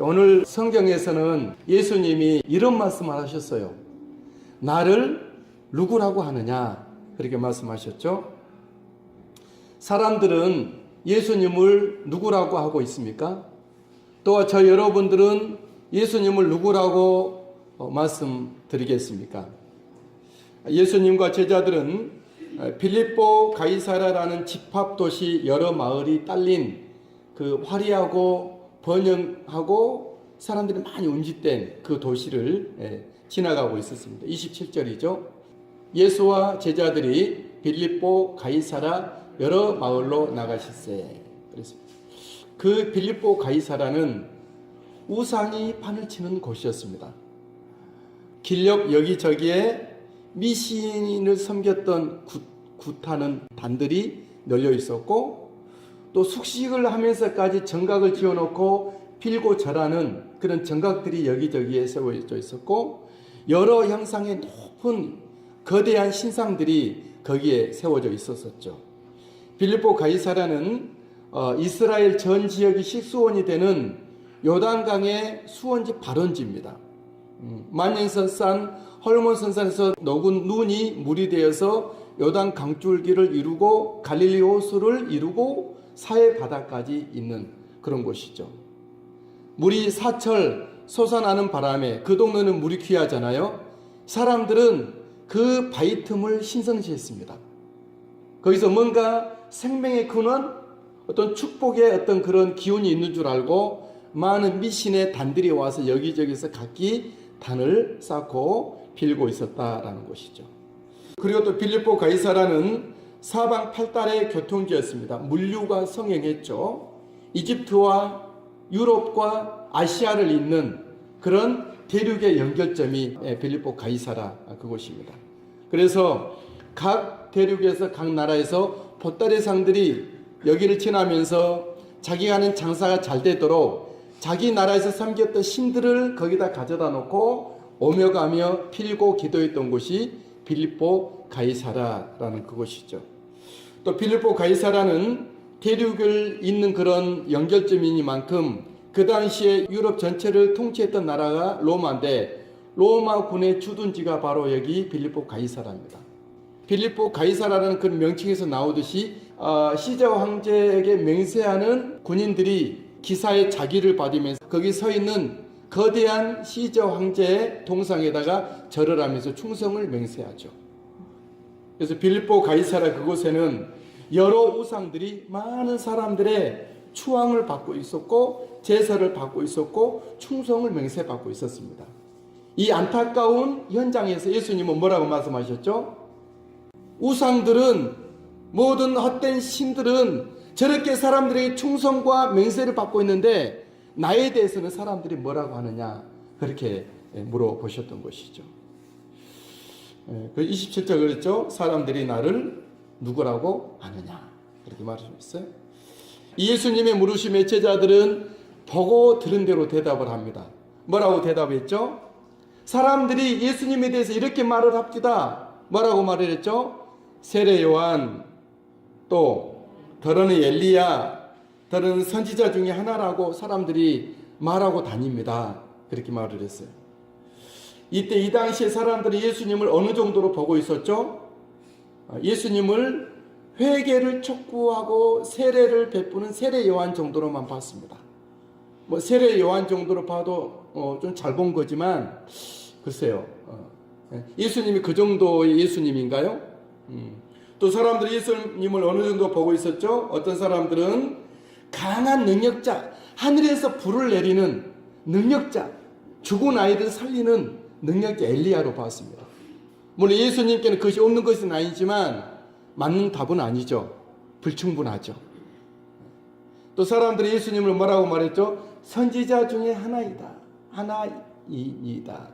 오늘 성경에서는 예수님이 이런 말씀을 하셨어요. 나를 누구라고 하느냐? 그렇게 말씀하셨죠. 사람들은 예수님을 누구라고 하고 있습니까? 또 저 여러분들은 예수님을 누구라고 어, 말씀드리겠습니까? 예수님과 제자들은 필립보 가이사라라는 집합 도시 여러 마을이 딸린 그 화려하고 번영하고 사람들이 많이 운집된 그 도시를 예, 지나가고 있었습니다. 27절이죠. 예수와 제자들이 빌립보 가이사라 여러 마을로 나가실세. 그 빌립보 가이사라는 우상이 판을 치는 곳이었습니다. 길옆 여기저기에 미신을 섬겼던 굿, 굿하는 단들이 널려 있었고 또 숙식을 하면서까지 정각을 지어놓고 필고 절하는 그런 정각들이 여기저기에 세워져 있었고 여러 형상의 높은 거대한 신상들이 거기에 세워져 있었었죠. 빌립보 가이사라는 어, 이스라엘 전 지역이 식수원이 되는 요단강의 수원지 발원지입니다. 음, 만년선산 헐몬선산에서 녹은 눈이 물이 되어서 요단 강줄기를 이루고 갈릴리 호수를 이루고 사해 바다까지 있는 그런 곳이죠. 물이 사철 솟아나는 바람에 그 동네는 물이 귀하잖아요. 사람들은 그 바위 틈을 신성시했습니다. 거기서 뭔가 생명의 근원, 어떤 축복의 어떤 그런 기운이 있는 줄 알고 많은 미신의 단들이 와서 여기저기서 각기 단을 쌓고 빌고 있었다라는 것이죠. 그리고 또 빌립보 가이사라는 사방 팔달의 교통지였습니다. 물류가 성행했죠. 이집트와 유럽과 아시아를 잇는 그런 대륙의 연결점이 빌립보 가이사라 그곳입니다. 그래서 각 대륙에서 각 나라에서 보따리 상들이 여기를 지나면서 자기가 하는 장사가 잘 되도록 자기 나라에서 섬겼던 신들을 거기다 가져다 놓고 오며 가며 필고 기도했던 곳이 빌립보 가이사라라는 그곳이죠. 또 빌립보 가이사라는 대륙을 잇는 그런 연결점이니만큼 그 당시에 유럽 전체를 통치했던 나라가 로마인데 로마 군의 주둔지가 바로 여기 빌립보 가이사라입니다. 빌립보 가이사라는 그런 명칭에서 나오듯이 어, 시저 황제에게 맹세하는 군인들이 기사의 자기를 받으면서 거기 서 있는 거대한 시저 황제의 동상에다가 절을 하면서 충성을 맹세하죠. 그래서 빌립보 가이사라 그곳에는 여러 우상들이 많은 사람들의 추앙을 받고 있었고 제사를 받고 있었고 충성을 맹세받고 있었습니다. 이 안타까운 현장에서 예수님은 뭐라고 말씀하셨죠? 우상들은 모든 헛된 신들은 저렇게 사람들에게 충성과 맹세를 받고 있는데 나에 대해서는 사람들이 뭐라고 하느냐 그렇게 물어보셨던 것이죠. 그 27절 그랬죠. 사람들이 나를 누구라고 하느냐 그렇게 말하셨어요. 예수님의 물으심에 제자들은 보고 들은 대로 대답을 합니다. 뭐라고 대답했죠? 사람들이 예수님에 대해서 이렇게 말을 합니다. 뭐라고 말을 했죠? 세례 요한 또 더러는 엘리야 더러는 선지자 중에 하나라고 사람들이 말하고 다닙니다. 그렇게 말을 했어요. 이때 이 당시에 사람들이 예수님을 어느 정도로 보고 있었죠? 예수님을 회개를 촉구하고 세례를 베푸는 세례 요한 정도로만 봤습니다. 뭐 세례 요한 정도로 봐도 어, 좀잘 본 거지만 글쎄요. 어, 예수님이 그 정도의 예수님인가요? 음. 또 사람들이 예수님을 어느 정도 보고 있었죠? 어떤 사람들은 강한 능력자, 하늘에서 불을 내리는 능력자, 죽은 아이를 살리는 능력자 엘리야로 봤습니다. 물론 예수님께는 그것이 없는 것은 아니지만 맞는 답은 아니죠. 불충분하죠. 또 사람들이 예수님을 뭐라고 말했죠? 선지자 중에 하나이다. 하나이다.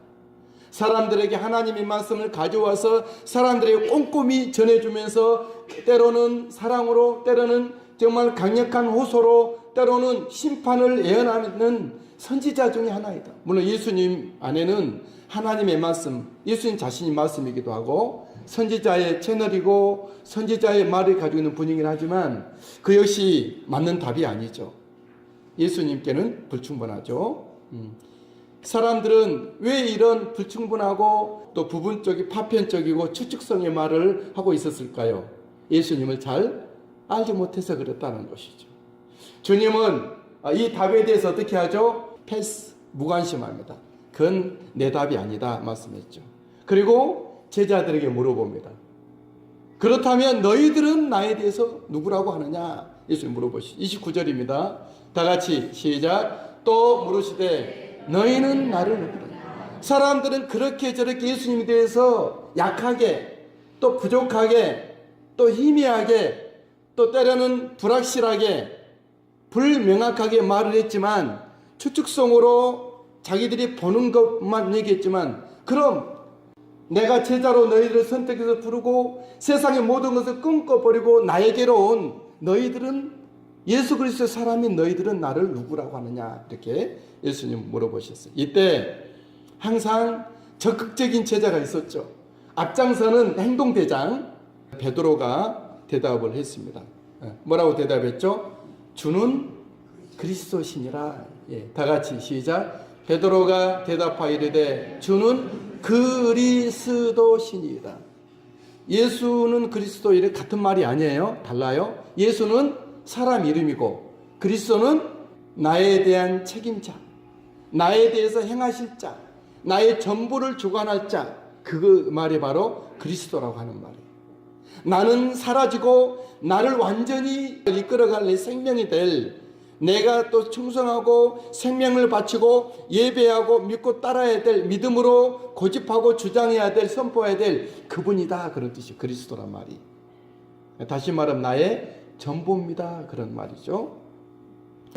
사람들에게 하나님의 말씀을 가져와서 사람들에게 꼼꼼히 전해주면서 때로는 사랑으로 때로는 정말 강력한 호소로 때로는 심판을 예언하는 선지자 중에 하나이다. 물론 예수님 안에는 하나님의 말씀, 예수님 자신이 말씀이기도 하고 선지자의 채널이고 선지자의 말을 가지고 있는 분이긴 하지만 그 역시 맞는 답이 아니죠. 예수님께는 불충분하죠. 음. 사람들은 왜 이런 불충분하고 또 부분적이 파편적이고 추측성의 말을 하고 있었을까요? 예수님을 잘 알지 못해서 그랬다는 것이죠. 주님은 이 답에 대해서 어떻게 하죠? 패스, 무관심합니다. 그건 내 답이 아니다 말씀했죠. 그리고 제자들에게 물어봅니다. 그렇다면 너희들은 나에 대해서 누구라고 하느냐? 예수님 물어보시. 29절입니다. 다 같이 시작. 또 물으시되 너희는 나를 누구라? 사람들은 그렇게 저렇게 예수님에 대해서 약하게 또 부족하게 또 희미하게 또 때로는 불확실하게 불명확하게 말을 했지만 추측성으로 자기들이 보는 것만 얘기했지만 그럼 내가 제자로 너희들을 선택해서 부르고 세상의 모든 것을 끊고버리고 나에게로 온 너희들은 예수 그리스도의 사람인 너희들은 나를 누구라고 하느냐 이렇게 예수님 물어보셨어요. 이때 항상 적극적인 제자가 있었죠. 앞장서는 행동 대장 베드로가 대답을 했습니다. 예, 뭐라고 대답했죠? 주는 그리스도시니라. 예, 다 같이 시작. 베드로가 대답하이르되 주는 그리스도시니이다. 예수는 그리스도 이래 같은 말이 아니에요. 달라요. 예수는 사람 이름이고 그리스도는 나에 대한 책임자, 나에 대해서 행하실 자, 나의 전부를 주관할 자. 그 말이 바로 그리스도라고 하는 말이에요. 나는 사라지고 나를 완전히 이끌어갈 내 생명이 될 내가 또 충성하고 생명을 바치고 예배하고 믿고 따라야 될 믿음으로 고집하고 주장해야 될 선포해야 될 그분이다. 그런 뜻이 그리스도란 말이. 다시 말하면 나의 전부입니다. 그런 말이죠.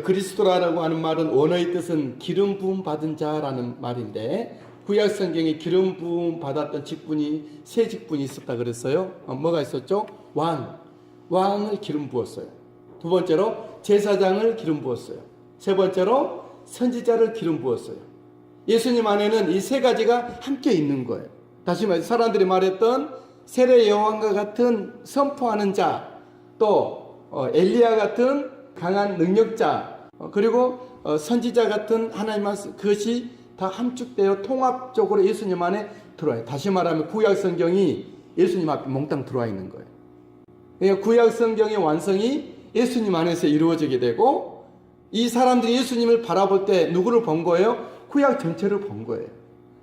그리스도라고 하는 말은 원어의 뜻은 기름 부음 받은 자라는 말인데 구약 성경에 기름 부음 받았던 직분이 세 직분이 있었다 그랬어요. 어, 뭐가 있었죠? 왕 왕을 기름 부었어요 두 번째로 제사장을 기름 부었어요. 세 번째로 선지자를 기름 부었어요. 예수님 안에는 이 세 가지가 함께 있는 거예요. 다시 말해 사람들이 말했던 세례 여왕과 같은 선포하는 자, 또 어, 엘리야 같은 강한 능력자, 어, 그리고 어, 선지자 같은 하나님 말씀 그것이 다 함축되어 통합적으로 예수님 안에 들어와요. 다시 말하면 구약 성경이 예수님 앞에 몽땅 들어와 있는 거예요. 그러니까 구약 성경의 완성이 예수님 안에서 이루어지게 되고 이 사람들이 예수님을 바라볼 때 누구를 본 거예요? 구약 전체를 본 거예요.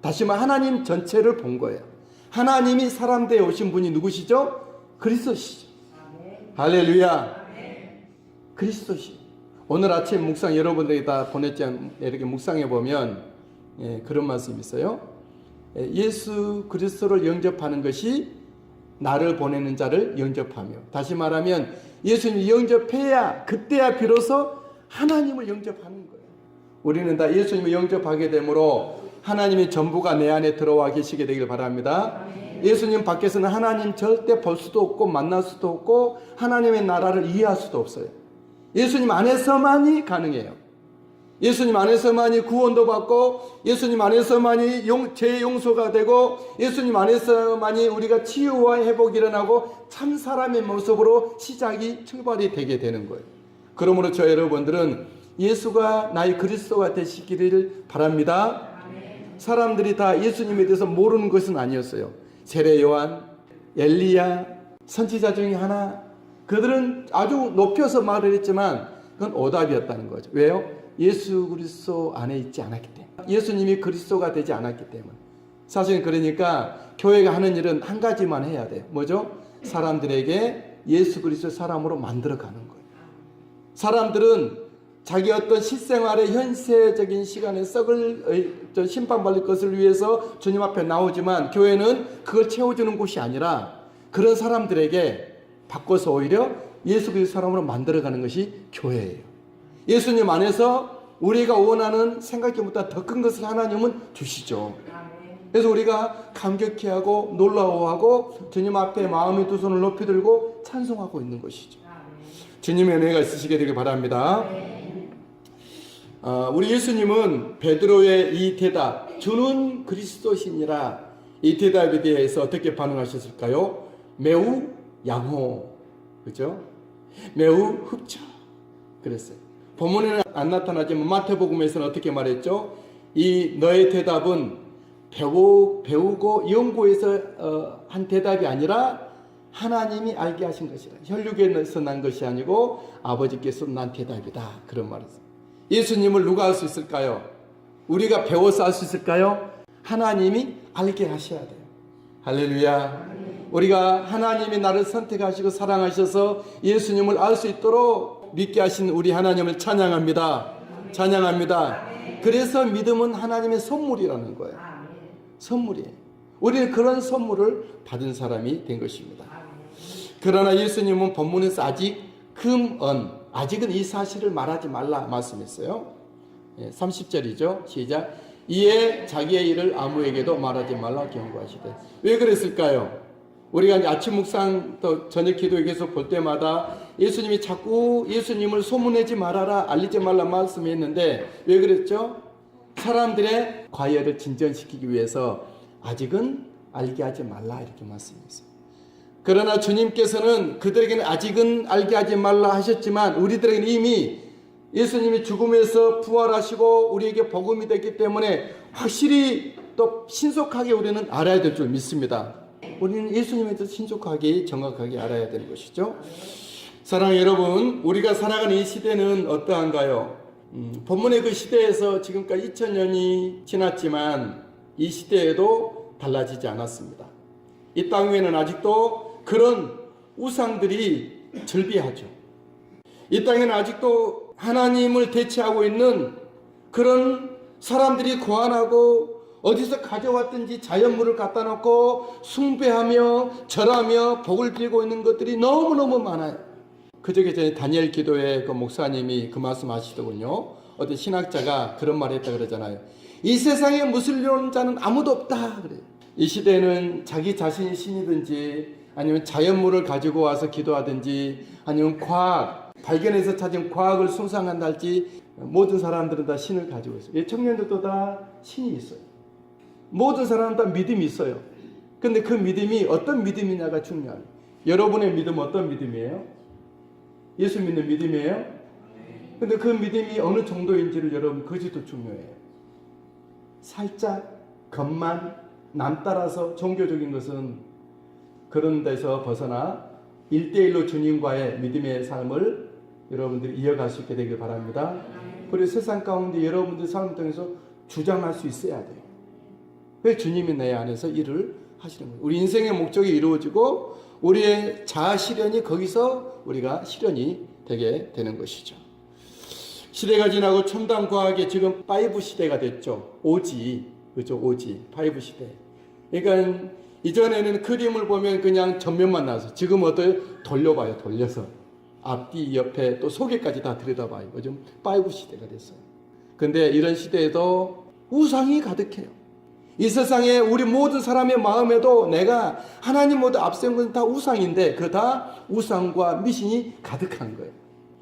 다시 말 하나님 전체를 본 거예요. 하나님이 사람 되어 오신 분이 누구시죠? 그리스도시죠. 할렐루야. 그리스도시. 오늘 아침 묵상 여러분들이 다 보냈지 이렇게 묵상해 보면 예, 그런 말씀이 있어요. 예, 예수 그리스도를 영접하는 것이 나를 보내는 자를 영접하며 다시 말하면 예수님 영접해야 그때야 비로소 하나님을 영접하는 거예요. 우리는 다 예수님을 영접하게 되므로 하나님의 전부가 내 안에 들어와 계시게 되길 바랍니다. 예수님 밖에서는 하나님 절대 볼 수도 없고 만날 수도 없고 하나님의 나라를 이해할 수도 없어요. 예수님 안에서만이 가능해요. 예수님 안에서만이 구원도 받고 예수님 안에서만이 용, 죄 용서가 되고 예수님 안에서만이 우리가 치유와 회복이 일어나고 참 사람의 모습으로 시작이 출발이 되게 되는 거예요. 그러므로 저 여러분들은 예수가 나의 그리스도가 되시기를 바랍니다. 사람들이 다 예수님에 대해서 모르는 것은 아니었어요. 세례 요한, 엘리야, 선지자 중에 하나 그들은 아주 높여서 말을 했지만 그건 오답이었다는 거죠. 왜요? 예수 그리스도 안에 있지 않았기 때문에 예수님이 그리스도가 되지 않았기 때문에 사실은 그러니까 교회가 하는 일은 한 가지만 해야 돼요. 뭐죠? 사람들에게 예수 그리스도 사람으로 만들어 가는 거예요. 사람들은 자기 어떤 실생활의 현세적인 시간에 썩을 심판 받을 것을 위해서 주님 앞에 나오지만 교회는 그걸 채워주는 곳이 아니라 그런 사람들에게 바꿔서 오히려 예수 그리스도 사람으로 만들어 가는 것이 교회예요. 예수님 안에서 우리가 원하는 생각보다 더 큰 것을 하나님은 주시죠. 그래서 우리가 감격해하고 놀라워하고 주님 앞에 마음의 두 손을 높이 들고 찬송하고 있는 것이죠. 주님의 은혜가 있으시게 되길 바랍니다. 어, 우리 예수님은 베드로의 이 대답, 주는 그리스도시니라 이 대답에 대해서 어떻게 반응하셨을까요? 매우 양호, 그죠? 매우 흡자, 그랬어요. 본문에는 안 나타나지만 마태복음에서는 어떻게 말했죠? 이 너의 대답은 배우, 배우고 연구해서 어, 한 대답이 아니라 하나님이 알게 하신 것이라. 혈육에서 난 것이 아니고 아버지께서 난 대답이다. 그런 말이죠. 예수님을 누가 할수 있을까요? 우리가 배워서 할수 있을까요? 하나님이 알게 하셔야 돼요. 할렐루야. 우리가 하나님이 나를 선택하시고 사랑하셔서 예수님을 알 수 있도록 믿게 하신 우리 하나님을 찬양합니다. 찬양합니다. 그래서 믿음은 하나님의 선물이라는 거예요. 선물이에요. 우리는 그런 선물을 받은 사람이 된 것입니다. 그러나 예수님은 본문에서 아직 금언, 아직은 이 사실을 말하지 말라 말씀했어요. 예, 30절이죠. 시작. 이에 자기의 일을 아무에게도 말하지 말라 경고하시되. 왜 그랬을까요? 우리가 아침 묵상 또 저녁 기도에 계속 볼 때마다 예수님이 자꾸 예수님을 소문내지 말아라, 알리지 말라 말씀했는데 왜 그랬죠? 사람들의 과열을 진전시키기 위해서 아직은 알게 하지 말라 이렇게 말씀했어요. 그러나 주님께서는 그들에게는 아직은 알게 하지 말라 하셨지만 우리들에게는 이미 예수님이 죽음에서 부활하시고 우리에게 복음이 됐기 때문에 확실히 또 신속하게 우리는 알아야 될 줄 믿습니다. 우리는 예수님에 대해서 신속하게 정확하게 알아야 되는 것이죠. 사랑 여러분, 우리가 살아가는 이 시대는 어떠한가요? 음, 본문의 그 시대에서 지금까지 2000년이 지났지만 이 시대에도 달라지지 않았습니다. 이 땅 위에는 아직도 그런 우상들이 절비하죠. 이 땅에는 아직도 하나님을 대체하고 있는 그런 사람들이 고안하고 어디서 가져왔든지 자연물을 갖다 놓고 숭배하며 절하며 복을 빌고 있는 것들이 너무너무 많아요. 그저께 전에 다니엘 기도에 그 목사님이 그 말씀 하시더군요. 어떤 신학자가 그런 말 했다 그러잖아요. 이 세상에 무슬리는 자는 아무도 없다. 그래요. 이 시대는 자기 자신이 신이든지 아니면 자연물을 가지고 와서 기도하든지 아니면 과학, 발견해서 찾은 과학을 숭상한다 할지 모든 사람들은 다 신을 가지고 있어요. 이 청년들도 다 신이 있어요. 모든 사람은 다 믿음이 있어요. 근데 그 믿음이 어떤 믿음이냐가 중요합니다. 여러분의 믿음 어떤 믿음이에요? 예수 믿는 믿음이에요? 근데 그 믿음이 어느 정도인지를 여러분 그지도 중요해요. 살짝 겉만 남 따라서 종교적인 것은 그런 데서 벗어나 일대일로 주님과의 믿음의 삶을 여러분들이 이어갈 수 있게 되길 바랍니다. 그리고 세상 가운데 여러분들 삶을 통해서 주장할 수 있어야 돼요. 왜 주님이 내 안에서 일을 하시는 거예요. 우리 인생의 목적이 이루어지고 우리의 자아 실현이 거기서 우리가 실현이 되게 되는 것이죠. 시대가 지나고 첨단 과학의 지금 5 시대가 됐죠. 오지, 그죠? 오지, 5 시대. 그러니까 이전에는 그림을 보면 그냥 전면만 나와서 지금 어때요? 돌려봐요, 돌려서. 앞뒤, 옆에 또 속에까지 다 들여다봐요. 요즘 5 시대가 됐어요. 근데 이런 시대에도 우상이 가득해요. 이 세상에 우리 모든 사람의 마음에도 내가 하나님 모두 앞세운 것은 다 우상인데 그 다 우상과 미신이 가득한 거예요.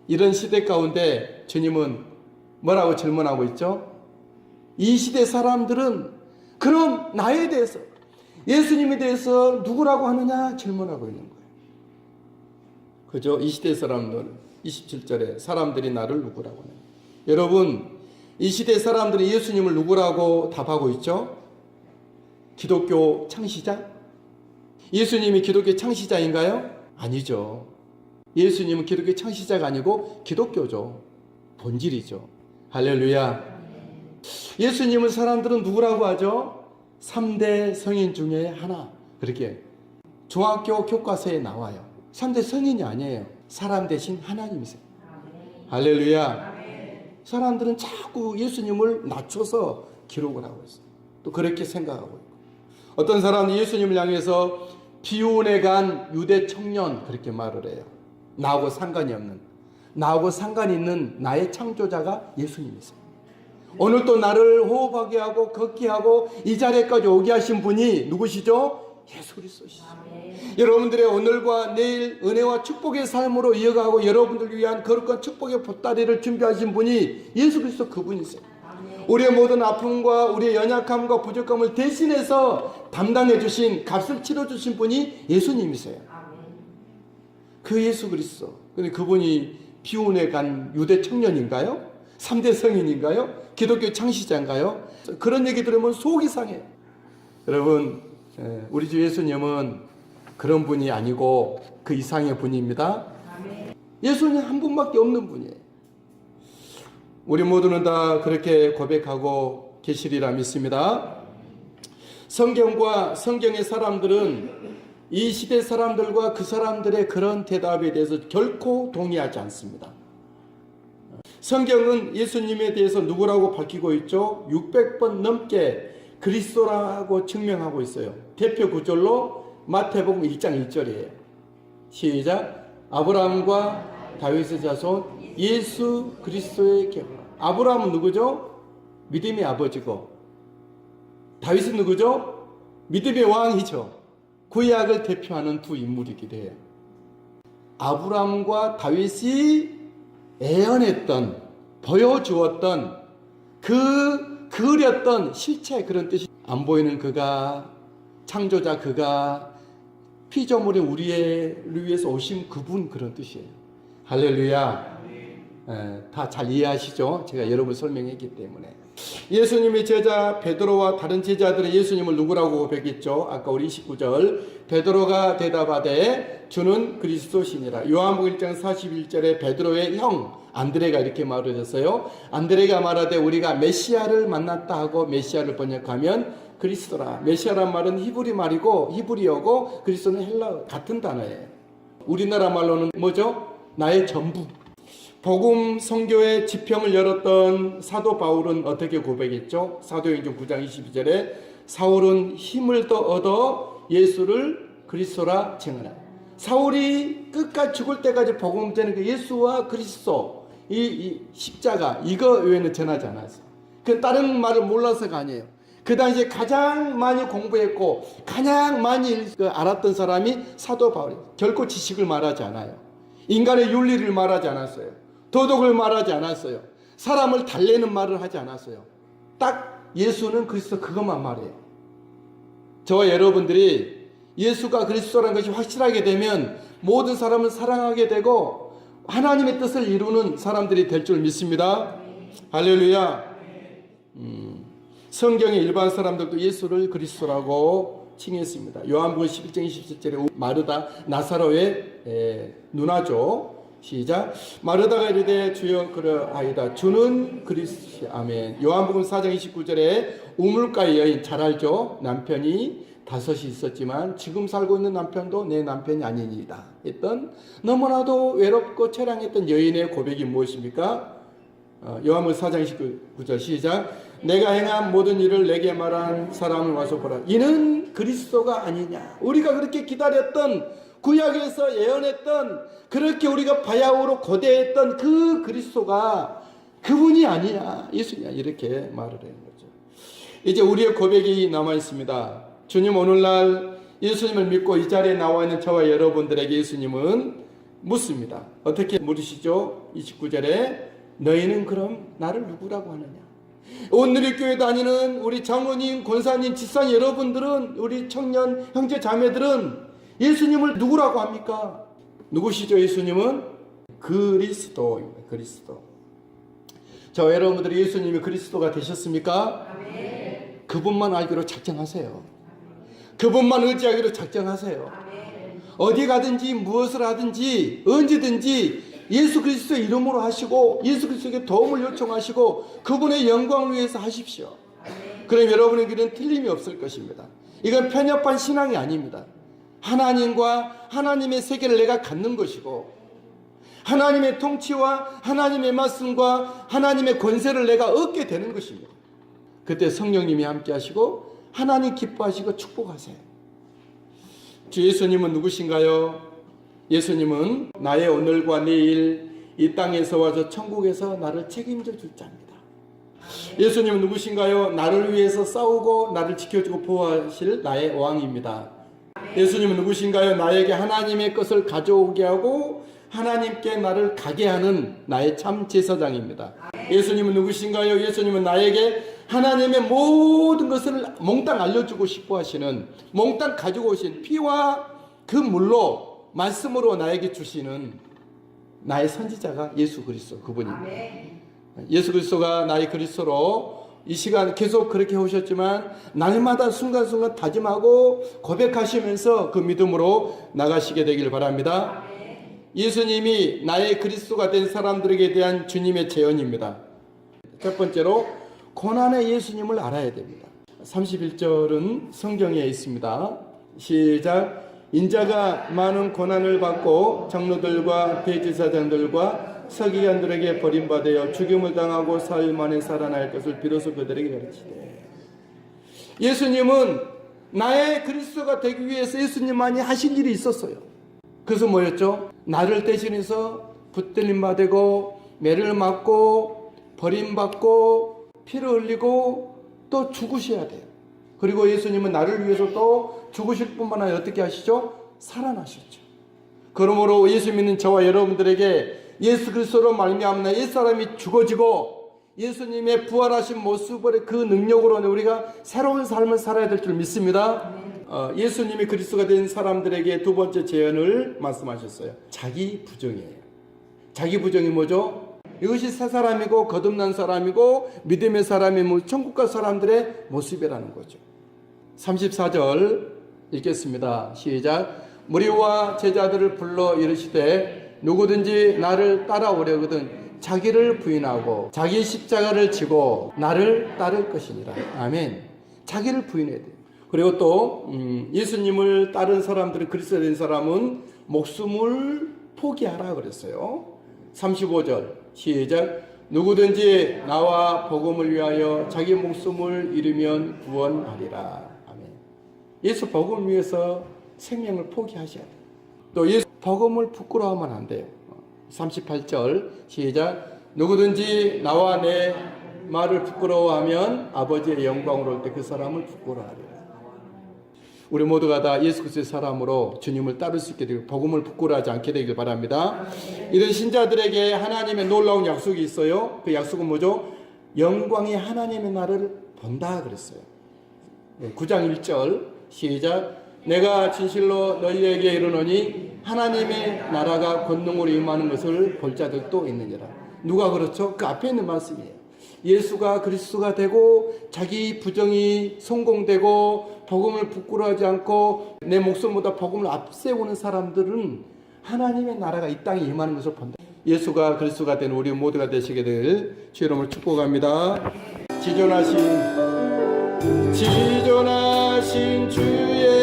이런 시대 가운데 주님은 뭐라고 질문하고 있죠? 이 시대 사람들은 그럼 나에 대해서 예수님에 대해서 누구라고 하느냐 질문하고 있는 거예요. 그죠? 이 시대 사람들 27절에 사람들이 나를 누구라고 하느냐. 여러분 이 시대 사람들이 예수님을 누구라고 답하고 있죠? 기독교 창시자? 예수님이 기독교 창시자인가요? 아니죠. 예수님은 기독교 창시자가 아니고 기독교죠. 본질이죠. 할렐루야. 예수님은 사람들은 누구라고 하죠? 3대 성인 중에 하나. 그렇게 중학교 교과서에 나와요. 3대 성인이 아니에요. 사람 대신 하나님이세요. 할렐루야. 사람들은 자꾸 예수님을 낮춰서 기록을 하고 있어요. 또 그렇게 생각하고. 어떤 사람은 예수님을 향해서 비운에 간 유대 청년 그렇게 말을 해요. 나하고 상관이 없는 나하고 상관이 있는 나의 창조자가 예수님이세요. 오늘 또 나를 호흡하게 하고 걷게 하고 이 자리까지 오게 하신 분이 누구시죠? 예수 그리스도시죠. 여러분들의 오늘과 내일 은혜와 축복의 삶으로 이어가고 여러분들 위한 거룩한 축복의 보따리를 준비하신 분이 예수 그리스도 그분이세요. 우리의 모든 아픔과 우리의 연약함과 부족함을 대신해서 담당해 주신 값을 치러 주신 분이 예수님이세요. 그 예수 그리스도. 근데 그분이 비운에 간 유대 청년인가요? 3대 성인인가요? 기독교 창시자인가요? 그런 얘기 들으면 속이 상해요. 여러분, 에, 우리 주 예수님은 그런 분이 아니고 그 이상의 분입니다. 예수님 한 분밖에 없는 분이에요. 우리 모두는 다 그렇게 고백하고 계시리라 믿습니다. 성경과 성경의 사람들은 이 시대 사람들과 그 사람들의 그런 대답에 대해서 결코 동의하지 않습니다. 성경은 예수님에 대해서 누구라고 밝히고 있죠? 600번 넘게 그리스도라고 증명하고 있어요. 대표 구절로 마태복음 1장 1절이에요. 시작. 아브라함과 다윗의 자손 예수 그리스도의 계보. 아브라함은 누구죠? 믿음의 아버지고 다윗은 누구죠? 믿음의 왕이죠. 구약을 대표하는 두 인물이기도 해요. 아브라함과 다윗이 애연했던 보여주었던 그 그렸던 실체 그런 뜻이 안 보이는 그가 창조자 그가 피조물의 우리를 위해서 오신 그분 그런 뜻이에요. 할렐루야. 다 잘 이해하시죠? 제가 여러분 설명했기 때문에. 예수님의 제자 베드로와 다른 제자들은 예수님을 누구라고 고백했죠? 아까 우리 29절 베드로가 대답하되 주는 그리스도시니라. 요한복음 1장 41절에 베드로의 형 안드레가 이렇게 말을 했어요. 안드레가 말하되 우리가 메시아를 만났다 하고 메시아를 번역하면 그리스도라. 메시아란 말은 히브리 말이고 히브리어고 그리스도는 헬라 같은 단어예요. 우리나라 말로는 뭐죠? 나의 전부. 복음 성교의 지평을 열었던 사도 바울은 어떻게 고백했죠? 사도행전 9장 22절에 사울은 힘을 더 얻어 예수를 그리스도라稱하라. 사울이 끝까지 죽을 때까지 복음 전는 그 예수와 그리스도 이, 이 십자가 이거 외에는 전하지 않았어요. 그 다른 말을 몰라서가 아니에요. 그 당시에 가장 많이 공부했고 가장 많이 그 알았던 사람이 사도 바울이 결코 지식을 말하지 않아요. 인간의 윤리를 말하지 않았어요. 도덕을 말하지 않았어요. 사람을 달래는 말을 하지 않았어요. 딱 예수는 그리스도 그것만 말해요. 저와 여러분들이 예수가 그리스도라는 것이 확실하게 되면 모든 사람을 사랑하게 되고 하나님의 뜻을 이루는 사람들이 될 줄 믿습니다. 할렐루야. 음, 성경의 일반 사람들도 예수를 그리스도라고 칭했습니다. 요한복음 11장 27절에 마르다 나사로의 에, 누나죠. 시작. 마르다가 이르되 주여 그러하이다. 주는 그리스도 아멘. 요한복음 4장 29절에 우물가의 여인 잘 알죠? 남편이 다섯이 있었지만 지금 살고 있는 남편도 내 남편이 아니니이다. 했던 너무나도 외롭고 처량했던 여인의 고백이 무엇입니까? 어, 요한복음 4장 29절 시작. 내가 행한 모든 일을 내게 말한 사람을 와서 보라. 이는 그리스도가 아니냐. 우리가 그렇게 기다렸던 구약에서 예언했던 그렇게 우리가 바야흐로 고대했던 그 그리스도가 그분이 아니냐. 예수냐. 이렇게 말을 하는 거죠. 이제 우리의 고백이 남아 있습니다. 주님 오늘날 예수님을 믿고 이 자리에 나와 있는 저와 여러분들에게 예수님은 묻습니다. 어떻게 물으시죠? 29절에 너희는 그럼 나를 누구라고 하느냐? 오늘의 교회 다니는 우리 장로님, 권사님, 집사 여러분들은 우리 청년 형제 자매들은 예수님을 누구라고 합니까? 누구시죠? 예수님은 그리스도입니다. 그리스도. 저 여러분들이 예수님이 그리스도가 되셨습니까? 그분만 알기로 작정하세요. 그분만 의지하기로 작정하세요. 어디 가든지 무엇을 하든지 언제든지 예수 그리스도의 이름으로 하시고 예수 그리스도에게 도움을 요청하시고 그분의 영광을 위해서 하십시오. 그럼 여러분의 길은 틀림이 없을 것입니다. 이건 편협한 신앙이 아닙니다. 하나님과 하나님의 세계를 내가 갖는 것이고 하나님의 통치와 하나님의 말씀과 하나님의 권세를 내가 얻게 되는 것입니다. 그때 성령님이 함께 하시고 하나님 기뻐하시고 축복하세요. 주 예수님은 누구신가요? 예수님은 나의 오늘과 내일 이 땅에서 와서 천국에서 나를 책임져 줄 자입니다. 예수님은 누구신가요? 나를 위해서 싸우고 나를 지켜주고 보호하실 나의 왕입니다. 예수님은 누구신가요? 나에게 하나님의 것을 가져오게 하고 하나님께 나를 가게 하는 나의 참 제사장입니다. 예수님은 누구신가요? 예수님은 나에게 하나님의 모든 것을 몽땅 알려주고 싶어 하시는 몽땅 가지고 오신 피와 그 물로 말씀으로 나에게 주시는 나의 선지자가 예수 그리스도 그분입니다. 예수 그리스도가 나의 그리스도로 이 시간 계속 그렇게 오셨지만 날마다 순간순간 다짐하고 고백하시면서 그 믿음으로 나가시게 되길 바랍니다. 예수님이 나의 그리스도가 된 사람들에게 대한 주님의 제언입니다. 첫 번째로 고난의 예수님을 알아야 됩니다. 31절은 성경에 있습니다. 시작. 인자가 많은 고난을 받고 장로들과 대제사장들과 서기관들에게 버림받아 죽임을 당하고 사흘 만에 살아날 것을 비로소 그들에게 가르치되 예수님은 나의 그리스도가 되기 위해서 예수님만이 하신 일이 있었어요. 그래서 뭐였죠? 나를 대신해서 붙들림 받고 매를 맞고 버림받고 피를 흘리고 또 죽으셔야 돼요. 그리고 예수님은 나를 위해서 또 죽으실 뿐만 아니라 어떻게 하시죠? 살아나셨죠. 그러므로 예수 믿는 저와 여러분들에게 예수 그리스도로 말미암나 옛 사람이 죽어지고 예수님의 부활하신 모습을 그 능력으로 우리가 새로운 삶을 살아야 될 줄 믿습니다. 어, 예수님이 그리스도가 된 사람들에게 두 번째 제언을 말씀하셨어요. 자기 부정이에요. 자기 부정이 뭐죠? 이것이 새 사람이고 거듭난 사람이고 믿음의 사람이 뭐 천국가 사람들의 모습이라는 거죠. 34절 읽겠습니다. 시작. 무리와 제자들을 불러 이르시되 누구든지 나를 따라오려거든 자기를 부인하고 자기 십자가를 지고 나를 따를 것이니라. 아멘. 자기를 부인해야 돼요. 그리고 또 음, 예수님을 따른 사람들은 그리스도 된 사람은 목숨을 포기하라 그랬어요. 35절 시작 누구든지 나와 복음을 위하여 자기 목숨을 잃으면 구원하리라. 아멘. 예수 복음을 위해서 생명을 포기하셔야 돼요. 또 예수 복음을 부끄러워하면 안 돼요. 38절 시작 누구든지 나와 내 말을 부끄러워하면 아버지의 영광으로 올 때 그 사람을 부끄러워하리라. 우리 모두가 다 예수 그리스도의 사람으로 주님을 따를 수 있게 되고 복음을 부끄러워하지 않게 되길 바랍니다. 이런 신자들에게 하나님의 놀라운 약속이 있어요. 그 약속은 뭐죠? 영광이 하나님의 나를 본다 그랬어요. 9장 1절 시작 내가 진실로 너희에게 이르노니 하나님의 나라가 권능으로 임하는 것을 볼 자들도 있느니라. 누가 그렇죠? 그 앞에 있는 말씀이에요. 예수가 그리스도가 되고 자기 부정이 성공되고 복음을 부끄러워하지 않고 내 목숨보다 복음을 앞세우는 사람들은 하나님의 나라가 이 땅에 임하는 것을 본다. 예수가 그리스도가 된 우리 모두가 되시게 될 주의 이름을 축복합니다. 지존하신 지존하신 주의